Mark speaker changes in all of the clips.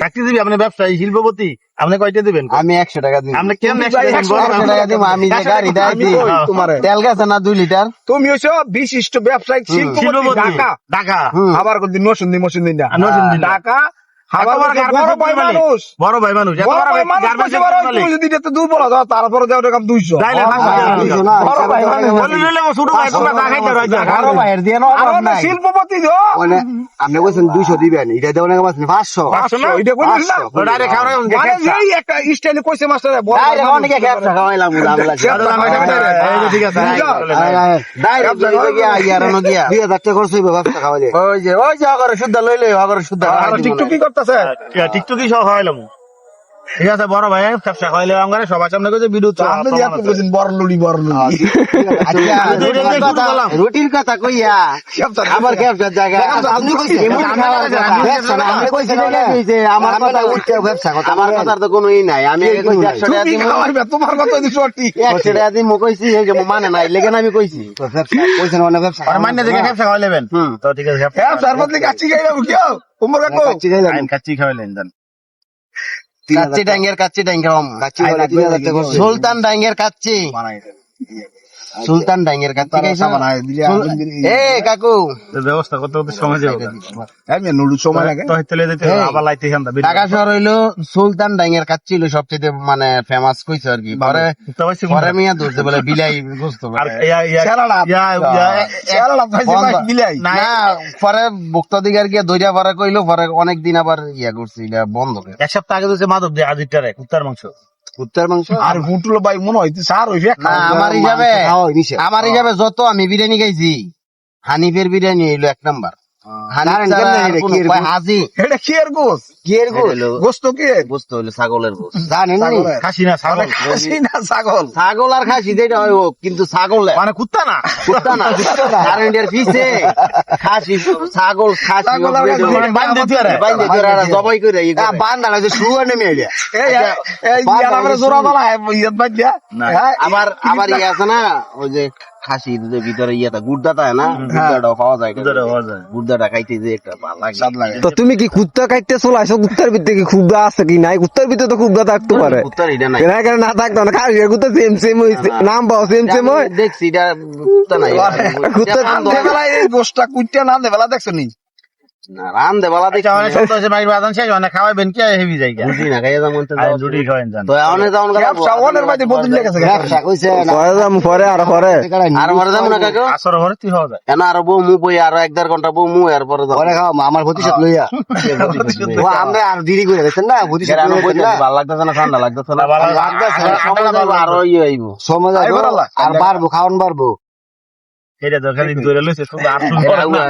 Speaker 1: চাকরিজীবী আপনি ব্যবসায়ী শিল্পপতি আপনি কয়টা দিবেন?
Speaker 2: আমি একশো টাকা দিই
Speaker 1: আপনি
Speaker 3: ভাই
Speaker 1: একশো
Speaker 2: টাকা দিব আমি যে গাড়ি দেয়
Speaker 3: দিই তোমার।
Speaker 2: তেল গেছে না দুই লিটার?
Speaker 3: তুমি হচ্ছে বিশিষ্ট ব্যবসায়িক শিল্পপতি ঢাকা।
Speaker 1: ঢাকা।
Speaker 3: আবার কোনদিন নসুন্দি মসুন্দি না। ঢাকা
Speaker 1: বড়
Speaker 3: ভাই মানুষ। তারপরে দুইশো। শিল্পপতি
Speaker 2: আপনি বলছেন দুইশো দিবেন এটা দেওয়া পাঁচশো।
Speaker 3: স্টাইলে কইছে মাস্টার।
Speaker 2: দুই হাজার টাকা খরচ হইবে ব্যবসা খাওয়াইলে। ওই যে, ওই যে অগরে শুদ্ধা লইলে, শুদ্ধা
Speaker 3: টিকটক
Speaker 2: না।
Speaker 3: করতেছে
Speaker 1: সব হয় খাওয়াইলাম ঠিক আছে বড় ভাই ব্যবসা খাওয়াইলে আমার সবার সামনে কইছে বিদ্যুৎ
Speaker 3: আপনি যে কইছেন বড় লুড়ি বড় লুড়ি
Speaker 2: আচ্ছা। রুটির কথা কইয়া
Speaker 3: খেপসা
Speaker 2: আবার ব্যবসার জায়গা আপনি কইছেন
Speaker 1: আমি
Speaker 2: ব্যবসা আপনি
Speaker 1: ব্যবসা
Speaker 2: আমার কথা উঠছে ব্যবসা কথা। আমার কথার তো কোনো ই নাই। আমি কইছি একশো টাকা দিমু,
Speaker 3: তোমার কথা দিছো ঠিক
Speaker 2: একশো টাকা দিমু কইছি এই যে মানে নাই লেগে আমি কইছি। কইছেন অনেক ব্যবসা
Speaker 1: আর মান্য দেখে ব্যবসা
Speaker 2: হুম।
Speaker 1: তো ঠিক আছে
Speaker 3: তার বদলে কাচ্চি খাইবে কেউ তোমার কাকু
Speaker 1: আইন কাচ্চি খাওয়াইলেন জান
Speaker 2: কাচ্চি ডাঙ্গের কাচ্চি ডাঙ্গের সুলতান ডাঙ্গের কাচ্চি। সুলতান ডাঙ্গের খাইছো? সুল- এ কাকু।
Speaker 1: ব্যবস্থা করতে করতে সময় যাবে
Speaker 3: আমি নুডু সময় লাগে।
Speaker 1: তো যেতে আবার লাইতে খান দা
Speaker 2: ঢাকা শহর হইল সুলতান ডাঙ্গের হইল সবচেয়ে মানে ফেমাস কইছে আর কি। পরে পরে মিয়া ধরতে বলে বিলাই বুঝতে পারে
Speaker 1: ইয়া ইয়া। ইয়া ইয়া না
Speaker 2: পরে ভক্ত দিগার গিয়ে দইরা পরে কইলো পরে অনেক দিন আবার ইয়া করছি বন্ধ করে।
Speaker 1: এক সপ্তাহ আগে তো মাদক দিয়ে আজিটারে কুত্তার মাংস।
Speaker 2: উত্তর মাংস?
Speaker 3: আর হুটুলো ভাই মনে হয় সার হইছে
Speaker 2: আমার হিসাবে আমার হিসাবে যত আমি বিরিয়ানি খাইছি হানিফের বিরিয়ানি হইল এক নাম্বার।
Speaker 1: ছাগল।
Speaker 2: আর খাসি যেটা হয় হোক কিন্তু ছাগল
Speaker 1: মানে কুত্তা না?
Speaker 2: কুত্তা পিছে। খাসি ছাগল খাসি জবাই করে। যে শুয়া নেমে
Speaker 3: আমরা
Speaker 2: আবার ইয়ে আছে না ওই যে খাসির যে ভিতরে ইয়েটা গুড়দাটা তাই না গুড়দাটাও পাওয়া যায়।
Speaker 1: গুড়দাটা পাওয়া যায়।
Speaker 2: গুড়দাটা খাইতে যে একটা ভালো লাগে।
Speaker 3: স্বাদ লাগে।
Speaker 4: তো তুমি কি কুত্তা কাটতে আসো? কুত্তার ভিতরে কি খুবদা আছে কি নাই? কুত্তার ভিতরে তো খুব খুবদা থাকতে পারে।
Speaker 2: কুত্তার এটা নাই।
Speaker 4: এর কেন না থাকতো না। খাসির কুত্তা সেম সেম হইছে নাম পাও সেম সেম হয়
Speaker 2: দেখছি এটা কুত্তা নাই।
Speaker 4: কুত্তা
Speaker 3: বেলায় এই গোষ্ঠটা কুইটা না দেবেলা দেখছ নি?
Speaker 2: না দে বালা দেখছি
Speaker 1: এটা অনেক সপ্তাহ হয়েছে মাইর বাদান শেষ খাওয়াইবেন কি হেভি জায়গা?
Speaker 2: বুঝি না খাইয়া যাম তো
Speaker 3: ব্যবসা অনের বদল
Speaker 2: ব্যবসা কইছে
Speaker 4: পরে যাম পরে আর পরে।
Speaker 2: আর মরে যাব না কাকু?
Speaker 1: আসর ঘরে তুই হওয়া যায়।
Speaker 2: এন আর বউ মু বই আর এক দেড় ঘণ্টা বউ মু এর পরে পরে খাও আমার প্রতিশোধ লইয়া। ও আমরা আর দেরি করে গেছেন না প্রতিশোধ ভালো লাগতেছে না ঠান্ডা লাগতেছে না।
Speaker 1: ভালো
Speaker 2: লাগতেছে
Speaker 1: লাগতেছে।
Speaker 2: সময় ইয়ে আইবো সময়
Speaker 3: যাব,
Speaker 2: আর বাড়বো খাওয়ান বাড়বো।
Speaker 1: এটা তো খালি ধরে লইছে শুধু আর শুন করে না।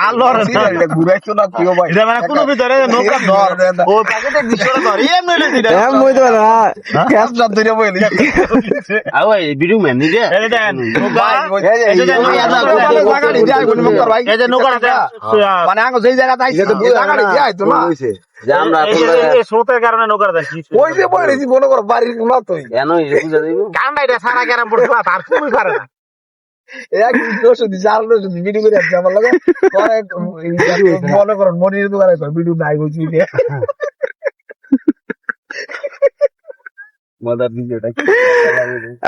Speaker 1: আর না।
Speaker 3: এটা ঘুরাইছো না প্রিয় ভাই?
Speaker 1: এটা মানে কোনো ভিতরে নৌকা ধর। ও প্যাকেটের দৃশ্যটা ধর এম নইলে দিটা
Speaker 4: এম বইতে পারে না
Speaker 3: ব্যবসা ধরে বইলি।
Speaker 2: আও এই ভিডিও ম্যাম নি দে
Speaker 1: দেন নৌকা
Speaker 3: যে-
Speaker 1: নৌকা
Speaker 3: যায় কোন মুক্তার ভাই।
Speaker 1: এই যে নৌকাটা
Speaker 3: মানে আঙ্গ যেই জায়গাতে আইছে এই জায়গাটি যায় তো না।
Speaker 2: যে আমরা
Speaker 1: স্রোতের কারণে নৌকাটা দেখছি
Speaker 3: ওই যে বইলেছি মনে করো বাড়ির কোন তুই
Speaker 2: কেন বুঝা দিবো?
Speaker 1: কান্ডা এটা সারা গ্যারাম পড়ছে তার খুবই পারে না
Speaker 3: এক দোষ দি চার দোষ ভিডিও করে আসছে আমার লগে। মনে করো মনির দোকানে কর ভিডিও নাই বলছি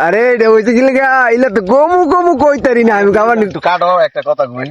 Speaker 4: আরে এটা হইছে কি লাগা ইলা তো গমু গমু কইতারি না আমি গাবার
Speaker 2: কাটো একটা কথা কই